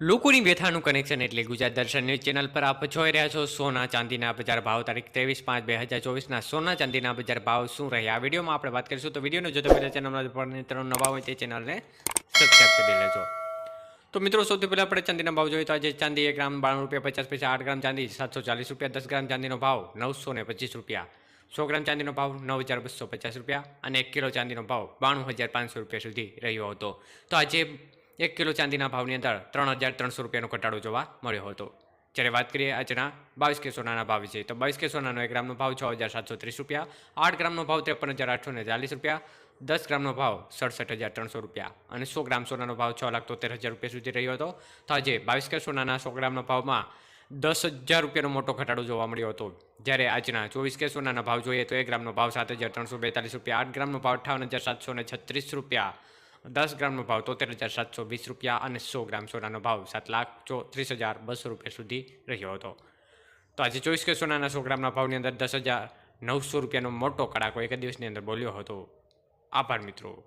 લોકોની વ્યથાનું કનેક્શન એટલે ગુજરાત દર્શન ન્યૂઝ ચેનલ પર આપ જોઈ રહ્યા છો સોના ચાંદીના બજાર ભાવ તારીખ ત્રેવીસ પાંચ બે હજાર ચોવીસના સોના ચાંદીના બજાર ભાવ શું રહ્યા? આ વિડીયોમાં આપણે વાત કરીશું તો વિડીયોને જો તમે ચેનલમાં મિત્રો નવા હોય તે ચેનલને સબસ્ક્રાઈબ કરી લેજો. તો મિત્રો, સૌથી પહેલાં આપણે ચાંદીના ભાવ જોઈએ તો આજે ચાંદી એક ગ્રામ બાણું રૂપિયા પચાસ પૈસા, આઠ ગ્રામ ચાંદી સાતસો ચાલીસ રૂપિયા, દસ ગ્રામ ચાંદીનો ભાવ નવસો ને પચીસ રૂપિયા, સો ગ્રામ ચાંદીનો ભાવ નવ હજાર બસો પચાસ રૂપિયા અને એક કિલો ચાંદીનો ભાવ બાણું હજાર પાંચસો રૂપિયા સુધી રહ્યો હતો. તો આજે એક કિલો ચાંદીના ભાવની અંદર ત્રણ હજાર ત્રણસો રૂપિયાનો ઘટાડો જોવા મળ્યો હતો. જ્યારે વાત કરીએ આજના બાવીસ કે સોનાના ભાવ વિશે, તો બાવીસ કે સોનાનો એક ગ્રામનો ભાવ છ હજાર સાતસો ત્રીસ રૂપિયા, આઠ ગ્રામનો ભાવ ત્રેપન હજાર આઠસો ને ચાલીસ રૂપિયા, દસ ગ્રામનો ભાવ સડસઠ હજાર ત્રણસો રૂપિયા અને સો ગ્રામ સોનાનો ભાવ છ લાખ તોતેર હજાર રૂપિયા સુધી રહ્યો હતો. તો આજે બાવીસ કે સોનાના સો ગ્રામના ભાવમાં દસ હજાર રૂપિયાનો મોટો ઘટાડો જોવા મળ્યો હતો. જ્યારે આજના ચોવીસ કે સોનાના ભાવ જોઈએ તો એક ગ્રામનો ભાવ સાત હજાર ત્રણસો બેતાલીસ રૂપિયા, આઠ ગ્રામનો ભાવ અઠાવન હજાર સાતસો ને છત્રીસ રૂપિયા દસ ગ્રામનો ભાવ તોતેર હજાર સાતસો વીસ રૂપિયા અને સો ગ્રામ સોનાનો ભાવ સાત લાખ ચોત્રીસ હજાર બસો રૂપિયા સુધી રહ્યો હતો. તો આજે ચોવીસ કે સોનાના સો ગ્રામના ભાવની અંદર દસ હજાર નવસો રૂપિયાનો મોટો કડાકો એક દિવસની અંદર બોલ્યો હતો. આભાર મિત્રો.